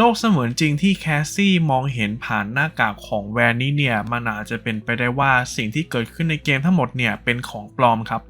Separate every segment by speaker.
Speaker 1: โลกเสมือนจริงที่แคสซี่มองเห็นผ่านหน้ากากของแวนนี่เนี่ย มันอาจจะเป็นไปได้ว่าสิ่งที่เกิดขึ้นในเกมทั้งหมดเนี่ยเป็นของปลอมครับ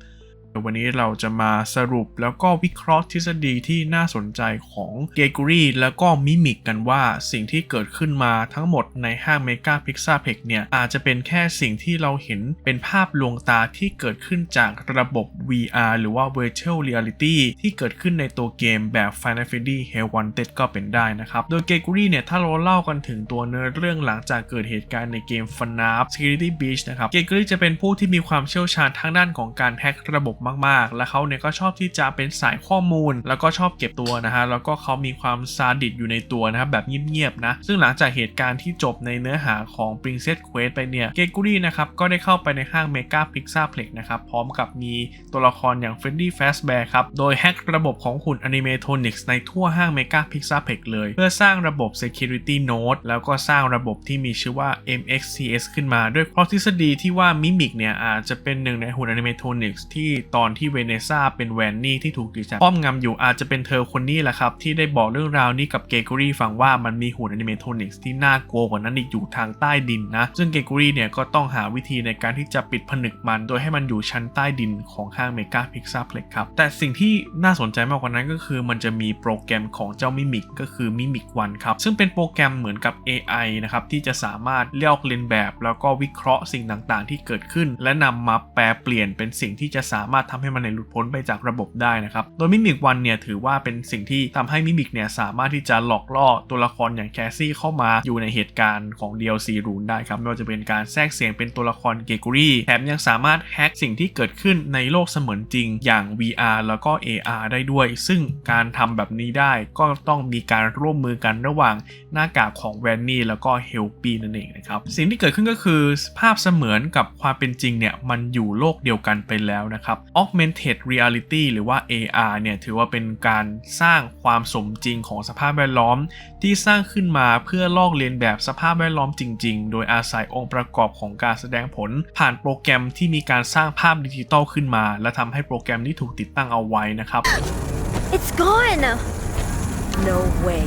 Speaker 1: วันนี้เราจะมาสรุปแล้วก็วิเคราะห์ทฤษฎีที่น่าสนใจของเกก r รีแล้วก็มิมิกกันว่าสิ่งที่เกิดขึ้นมาทั้งหมดในห้างเมกาพิกซาเพกเนี่ย อาจจะเป็นแค่สิ่งที่เราเห็นเป็นภาพลวงตาที่เกิดขึ้นจากระบบ VR หรือว่า Virtual Reality ที่เกิดขึ้นในตัวเกมแบบ Final Fantasy Hell Wanted ก็เป็นได้นะครับ โดยเกก r รีเนี่ย ถ้าเราเล่ากันถึงตัวเนื้อเรื่องหลังจากเกิดเหตุการณ์ในเกม FNAF Security Breach นะครับเกก r รีจะเป็นผู้ที่มีความเชี่ยวชาญทางด้านของการแฮ็กระบบมากๆ และเขาเนี่ยก็ชอบที่จะเป็นสายข้อมูล แล้วก็ชอบเก็บตัวนะฮะแล้วก็เขามีความซาดิสอยู่ในตัวนะครับแบบเงียบๆนะซึ่งหลังจากเหตุการณ์ที่จบในเนื้อหาของ Princess Quest ไปเนี่ยเกกูรี่นะครับก็ได้เข้าไปในห้าง Mega Pixaplex นะครับพร้อมกับมีตัวละครอย่าง Freddy Fazbear ครับโดยแฮ็กระบบของหุ่น Animatronics ในทั่วห้าง Mega Pixaplex เลย เพื่อสร้างระบบ Security Node แล้วก็สร้างระบบที่มีชื่อว่า MXCS ขึ้นมา ด้วยเพราะทฤษฎีที่ว่ามิมิกเนี่ยอาจจะเป็นหนึ่งในหุ่น Animatronics ที่ตอนที่เวเนซ่าเป็นแวนนี่ที่ถูกดิจับครอบงำอยู่อาจจะเป็นเธอคนนี้แหละครับ ที่ได้บอกเรื่องราวนี้กับเกกอรี่ฟังว่ามันมีหุ่น Animatronics ที่น่ากลัวกว่านั้นอีกอยู่ทางใต้ดินนะ ซึ่งเกกอรี่เนี่ยก็ต้องหาวิธีในการที่จะปิดผนึกมันโดยให้มันอยู่ชั้นใต้ดินของห้างเมกาพิกซาเพล็กครับ แต่สิ่งที่น่าสนใจมากกว่านั้นก็คือมันจะมีโปรแกรมของเจ้ามิมิกก็คือมิมิกวันครับ ซึ่งเป็นโปรแกรมเหมือนกับ AI นะครับที่จะสามารถเลือกเลียนแบบ แล้วก็วิเคราะห์สิ่งต่างๆ ที่เกิดขึ้น และนำมาแปลเปลี่ยนเป็นสิ่งที่จะสามารถทำให้มันในหลุดพ้นไปจากระบบได้นะครับ โดยมิมิกวันเนี่ยถือว่าเป็นสิ่งที่ทำให้มิมิกเนี่ยสามารถที่จะหลอกล่อตัวละครอย่างแคสซี่เข้ามาอยู่ในเหตุการณ์ของ DLC รูนได้ครับไม่ว่าจะเป็นการแทรกเสียงเป็นตัวละครเกกูรี่แถมยังสามารถแฮ็กสิ่งที่เกิดขึ้นในโลกเสมือนจริงอย่าง VR แล้วก็ AR ได้ด้วย ซึ่งการทำแบบนี้ได้ก็ต้องมีการร่วมมือกันระหว่างหน้ากากของแวนนี่แล้วก็เฮลปีนั่นเองนะครับสิ่งที่เกิดขึ้นก็คือภาพเสมือนกับความเป็นจริงเนี่ยมันอยู่โลกเดียวกันไปแล้วนะครับ Augmented Reality หรือว่า AR เนี่ยถือว่าเป็นการสร้างความสมจริงของสภาพแวดล้อม ที่สร้างขึ้นมาเพื่อลอกเลียนแบบสภาพแวดล้อมจริง ๆ โดยอาศัยองค์ประกอบของการแสดงผล ผ่านโปรแกรมที่มีการสร้างภาพดิจิตอลขึ้นมา และทำให้โปรแกรมนี้ถูกติดตั้งเอาไว้นะครับ
Speaker 2: It's gone! No way.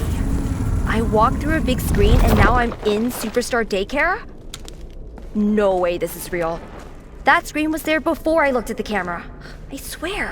Speaker 2: I walked through a big screen and now I'm in Superstar Daycare? No way this is real. That screen was there before I looked at the camera. I swear.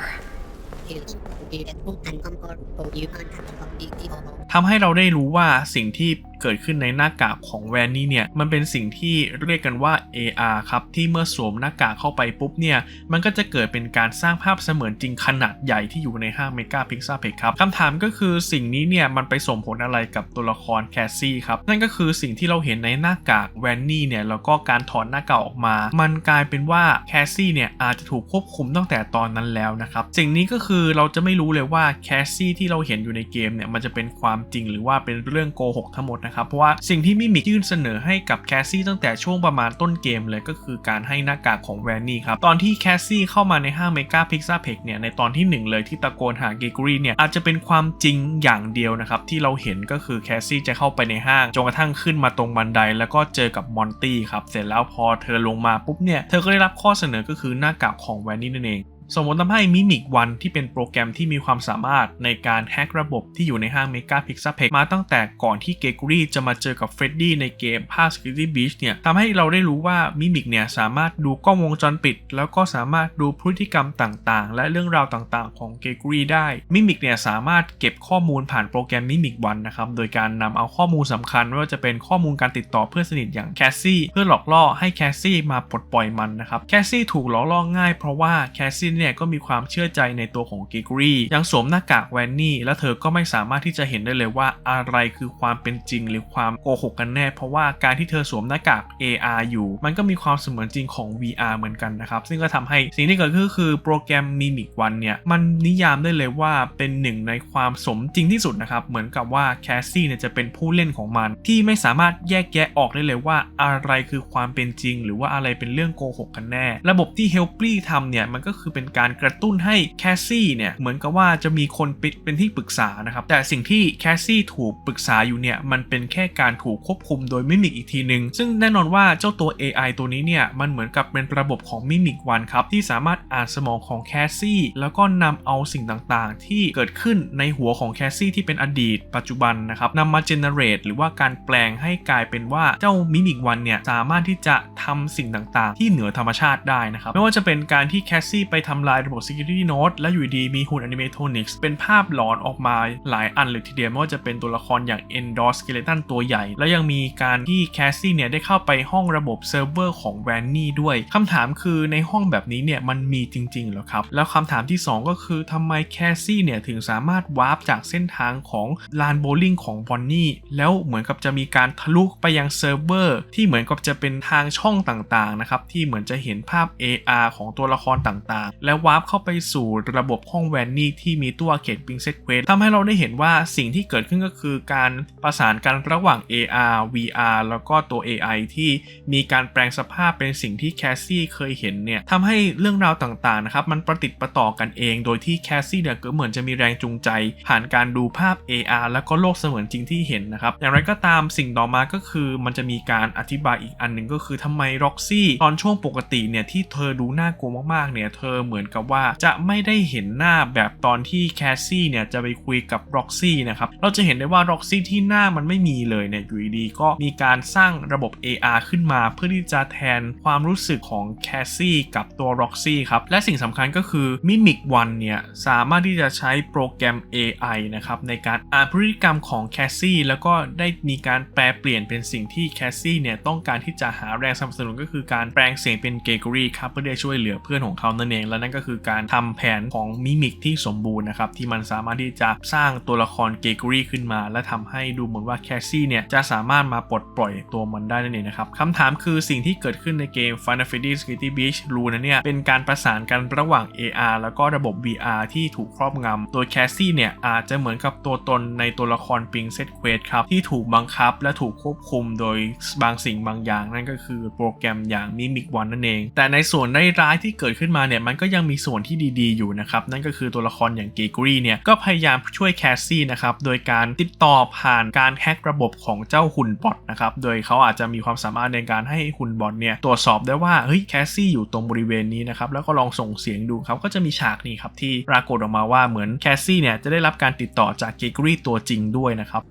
Speaker 1: ทำให้เราได้รู้ว่าสิ่งที่ เกิดขึ้นในหน้ากากของแวนนี่เนี่ยมันเป็นสิ่งที่เรียกกันว่า AR ครับที่เมื่อสวมหน้ากากเข้าไปปุ๊บเนี่ยมันก็จะเกิดเป็นการสร้างภาพเสมือนจริงขนาดใหญ่ที่อยู่ในห้างเมกาพิกซาเพกครับคำถามก็คือสิ่งนี้เนี่ยมันไปส่งผลอะไรกับตัวละครแคสซี่ครับนั่นก็คือสิ่งที่เราเห็นในหน้ากากแวนนี่เนี่ยแล้วก็การถอดหน้ากากออกมา มันกลายเป็นว่าแคสซี่เนี่ยอาจจะถูกควบคุมตั้งแต่ตอนนั้นแล้วนะครับสิ่งนี้ก็คือเราจะไม่รู้เลยว่าแคสซี่ที่เราเห็นอยู่ในเกมเนี่ยมันจะเป็นความจริงหรือว่าเป็นเรื่องโกหกทั้งหมดนะครับ เพราะว่าสิ่งที่มิมิกยื่นเสนอให้กับแคสซี่ตั้งแต่ช่วงประมาณต้นเกมเลยก็คือการให้หน้ากากของแวนนี่ครับ ตอนที่แคสซี่เข้ามาในห้างเมกาพิกซาเพกเนี่ยในตอนที่ 1 เลยที่ตะโกนหาเกกรีเนี่ยอาจจะเป็นความจริงอย่างเดียวนะครับ ที่เราเห็นก็คือแคสซี่จะเข้าไปในห้างจนกระทั่งขึ้นมาตรงบันไดแล้วก็เจอกับมอนตี้ครับเสร็จแล้วพอเธอลงมาปุ๊บเนี่ยเธอก็ได้รับข้อเสนอก็คือหน้ากากของแวนนี่นั่นเอง สมมติทำให้มิมิกวันที่เป็นโปรแกรมที่มีความสามารถในการแฮกระบบที่อยู่ในห้าง Mega Pixaplex มาตั้งแต่ก่อนที่เกกรีจะมาเจอกับเฟรดดี้ในเกมภาค Security Beach เนี่ยทำให้เราได้รู้ว่ามิมิกเนี่ยสามารถดูกล้องวงจรปิด แล้วก็สามารถดูพฤติกรรมต่างๆ และเรื่องราวต่างๆ ของเกกรีได้มิมิกเนี่ยสามารถเก็บข้อมูลผ่านโปรแกรมมิมิกวันนะครับโดยการนำเอาข้อมูลสำคัญไม่ว่าจะเป็นข้อมูลการติดต่อเพื่อนสนิทอย่างแคสซี่เพื่อหลอกล่อให้แคสซี่มาปลดปล่อยมันนะครับแคสซี่ถูกหลอกล่อง่ายเพราะว่าแคสซี่เนี่ยก็มีความเชื่อใจในตัวของเกกรียังสวมหน้ากากแวนนี่และเธอก็ไม่สามารถที่จะเห็นได้เลยว่าอะไรคือความเป็นจริงหรือความโกหกกันแน่ เพราะว่าการที่เธอสวมหน้ากาก AR อยู่ มันก็มีความเสมือนจริงของ VR เหมือนกันนะครับ ซึ่งก็ทำให้สิ่งที่เกิดขึ้นคือโปรแกรม Mimic One เนี่ยมันนิยามได้เลยว่าเป็นหนึ่งในความสมจริงที่สุดนะครับ เหมือนกับว่าแคสซี่เนี่ยจะเป็นผู้เล่นของมัน ที่ไม่สามารถแยกแยะออกได้เลยว่าอะไรคือความเป็นจริง หรือว่าอะไรเป็นเรื่องโกหกกันแน่ ระบบที่ h e l p l y ทำเนี่ยมันก็คือเป็นการกระตุ้นให้แคสซี่เนี่ยเหมือนกับว่าจะมีคนเป็นเป็นที่ปรึกษานะครับแต่สิ่งที่แคสซี่ถูกปรึกษาอยู่เนี่ยมันเป็นแค่การถูกควบคุมโดยมิมิกอีกทีหนึ่งซึ่งแน่นอนว่าเจ้าตัว AI ตัวนี้เนี่ยมันเหมือนกับเป็นระบบของมิมิกวันครับที่สามารถอ่านสมองของแคสซี่แล้วก็นำเอาสิ่งต่างๆ ที่เกิดขึ้นในหัวของแคสซี่ที่เป็นอดีต ปัจจุบันนะครับนำมาเจเนเรตหรือว่าการแปลงให้กลายเป็นว่าเจ้ามิมิกวันเนี่ยสามารถที่จะทำสิ่งต่างๆ ที่เหนือธรรมชาติได้นะครับไม่ว่าจะเป็นการที่แคสซี่ไปทำลายระบบ security node และอยู่ดีมีหุ่น animatronics เป็นภาพหลอนออกมาหลายอันเลยทีเดียวไม่ว่าจะเป็นตัวละครอย่าง Endor Skeleton ตัวใหญ่ แล้วยังมีการที่แคสซี่เนี่ยได้เข้าไปห้องระบบเซิร์ฟเวอร์ของแวนนี่ด้วยคำถามคือในห้องแบบนี้เนี่ยมันมีจริงๆหรอครับ แล้วคำถามที่ 2 ก็คือทำไมแคสซี่เนี่ยถึงสามารถวาร์ปจากเส้นทางของลานโบว์ลิ่งของบอนนี่แล้วเหมือนกับจะมีการทะลุไปยังเซิร์ฟเวอร์ที่เหมือนกับจะเป็นทางช่องต่างๆนะครับที่เหมือนจะเห็นภาพ AR ของตัวละครต่างๆ แล้ววาร์ปเข้าไปสู่ระบบห้องแวนนี่ที่มีตัวเขตปิงเซตเควสทำให้เราได้เห็นว่าสิ่งที่เกิดขึ้นก็คือการประสานกันระหว่าง AR VR แล้วก็ตัว AI ที่มีการแปลงสภาพเป็นสิ่งที่แคสซี่เคยเห็นเนี่ยทำให้เรื่องราวต่างๆนะครับมันประติดประต่อกันเอง โดยที่แคสซี่เนี่ยก็เหมือนจะมีแรงจูงใจ ผ่านการดูภาพ AR แล้วก็โลกเสมือนจริงที่เห็นนะครับอย่างไรก็ตามสิ่งต่อมาก็คือมันจะมีการอธิบายอีกอันหนึ่งก็คือทำไมร็อกซี่ตอนช่วงปกติเนี่ยที่เธอดูน่ากลัวมากๆเนี่ยเธอเหมือนกับว่าจะไม่ได้เห็นหน้าแบบตอนที่แคสซี่เนี่ยจะไปคุยกับร็อกซี่นะครับเราจะเห็นได้ว่าร็อกซี่ที่หน้ามันไม่มีเลยเนี่ยอยู่ดีก็มีการสร้างระบบ AR ขึ้นมา เพื่อที่จะแทนความรู้สึกของแคสซี่กับตัวร็อกซี่ครับและสิ่งสำคัญก็คือ Mimic One เนี่ยสามารถที่จะใช้โปรแกรม AI นะครับในการอ่านพฤติกรรมของแคสซี่แล้วก็ได้มีการแปลเปลี่ยนเป็นสิ่งที่แคสซี่เนี่ยต้องการที่จะหาแรงสนับสนุนก็คือการแปลงเสียงเป็นเกเกอรี่ครับเพื่อที่จะช่วยเหลือเพื่อนของเขานั่นเองและนั่นก็คือการทำแผนของมิมิกที่สมบูรณ์นะครับที่มันสามารถที่จะสร้างตัวละครเกเกอรี่ขึ้นมา และทำให้ดูเหมือนว่าแคสซี่เนี่ยจะสามารถมาปลดปล่อยตัวมันได้นั่นเองนะครับคำถามคือสิ่งที่เกิดขึ้นในเกม Final Fantasy Security Breach รูนั้นเนี่ยเป็นการประสานกันระหว่าง AR แล้วก็ระบบ VR ที่ถูกครอบงำโดยแคสซี่เนี่ยอาจจะเหมือนกับตัวตนในตัวละครปิงเซตเควสครับที่ถูกบังคับและถูกควบคุมโดยบางสิ่งบางอย่าง นั่นก็คือโปรแกรมอย่าง Mimic One นั่นเอง แต่ในส่วนร้ายที่เกิดขึ้นมาเนี่ยมันก็ยังมีส่วนที่ดีๆอยู่นะครับนั่นก็คือตัวละครอย่างเกกรีเนี่ยก็พยายามช่วยแคสซี่นะครับโดยการติดต่อผ่านการแฮกระบบของเจ้าหุ่นบอทนะครับโดยเขาอาจจะมีความสามารถในการให้หุ่นบอทเนี่ยตรวจสอบได้ว่าเฮ้ยแคสซี่อยู่ตรงบริเวณนี้นะครับแล้วก็ลองส่งเสียงดูครับก็จะมีฉากนี้ครับที่ปรากฏออกมาว่าเหมือนแคสซี่เนี่ยจะได้รับการติดต่อจากเกกรีตัวจริงด้วยนะครับ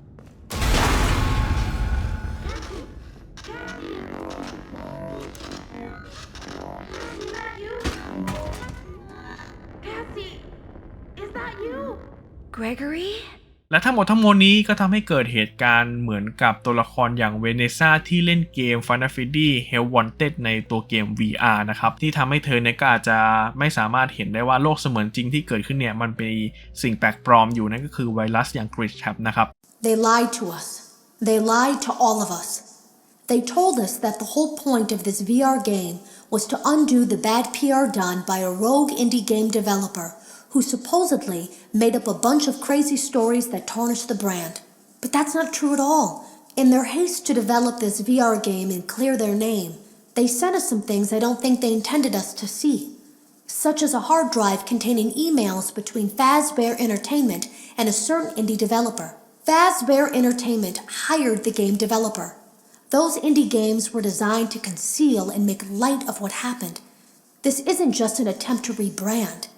Speaker 2: Gregory?
Speaker 1: และทั้งหมดทั้งมวลนี้ก็ทำให้เกิดเหตุการณ์เหมือนกับตัวละครอย่างเวเนซ่าที่เล่นเกม Final Fantasy Hell Wanted ในตัวเกม VR นะครับ ที่ทำให้เธอเนี่ยก็อาจจะไม่สามารถเห็นได้ว่าโลกเสมือนจริงที่เกิดขึ้นเนี่ย มันเป็นสิ่งแปลกปลอมอยู่นั่นก็คือไวรัสอย่าง Glitch Trap นะครับ
Speaker 3: They lied to us. They lied to all of us. They told us that the whole point of this VR game was to undo the bad PR done by a rogue indie game developer who supposedly made up a bunch of crazy stories that tarnished the brand. But that's not true at all. In their haste to develop this VR game and clear their name, they sent us some things I don't think they intended us to see such as a hard drive containing emails between Fazbear Entertainment and a certain indie developer. Fazbear Entertainment hired the game developer. Those indie games were designed to conceal and make light of what happened. This isn't just an attempt to rebrand,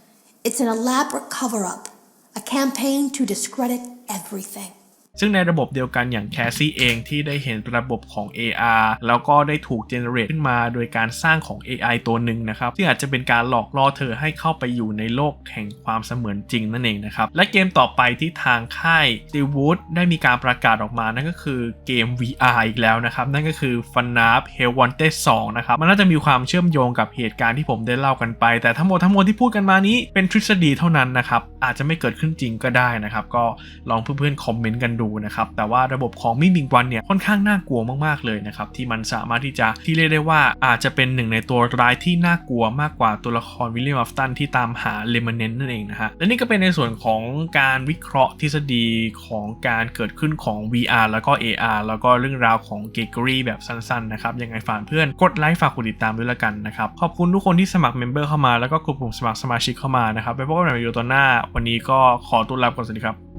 Speaker 3: it's an elaborate cover up, a campaign to discredit everything.
Speaker 1: ซึ่งในระบบเดียวกันอย่างแคสซี่เองที่ได้เห็นระบบของ AR แล้วก็ได้ถูกเจเนเรตขึ้นมาโดยการสร้างของ AI ตัวหนึ่งนะครับที่อาจจะเป็นการหลอกล่อเธอให้เข้าไปอยู่ในโลกแห่งความเสมือนจริงนั่นเองนะครับ และเกมต่อไปที่ทางค่าย s t e e l w o o d ได้มีการประกาศออกมานั่นก็คือเกม VR อีกแล้วนะครับ นั่นก็คือ f n a f Hell Wanted 2นะครับ มันน่าจะมีความเชื่อมโยงกับเหตุการณ์ที่ผมได้เล่ากันไป แต่ทั้งหมดทั้งมวลที่พูดกันมานี้เป็นทฤษฎีเท่านั้นนะครับอาจจะไม่เกิดขึ้นจริงก็ได้นะครับก็ลองเพื่อนๆคอมเมนต์กันดูนะครับแต่ว่าระบบของมิมิงวันเนี่ยค่อนข้างน่ากลัวมากๆเลยนะครับที่มันสามารถที่จะที่เรียกได้ว่าอาจจะเป็นหนึ่งในตัวร้ายที่น่ากลัวมากกว่าตัวละครวิลเลียมอัฟตันที่ตามหาเลมเนนนั่นเองนะฮะและนี่ก็เป็นในส่วนของการวิเคราะห์ทฤษฎีของการเกิดขึ้นของ VR แล้วก็ AR แล้วก็เรื่องราวของเกเกอรี่แบบสั้นๆนะครับยังไงฝากเพื่อนกดไลค์ฝากกดติดตามด้วยละกันนะครับขอบคุณทุกคนที่สมัครเมมเบอร์เข้ามาแล้วก็กดปุ่มสมัครสมาชิกเข้ามานะครับไปพบกันใหม่ในวิดีโอตอนหน้า วันนี้ก็ขอตัวลาไปก่อนสวัสดีครับ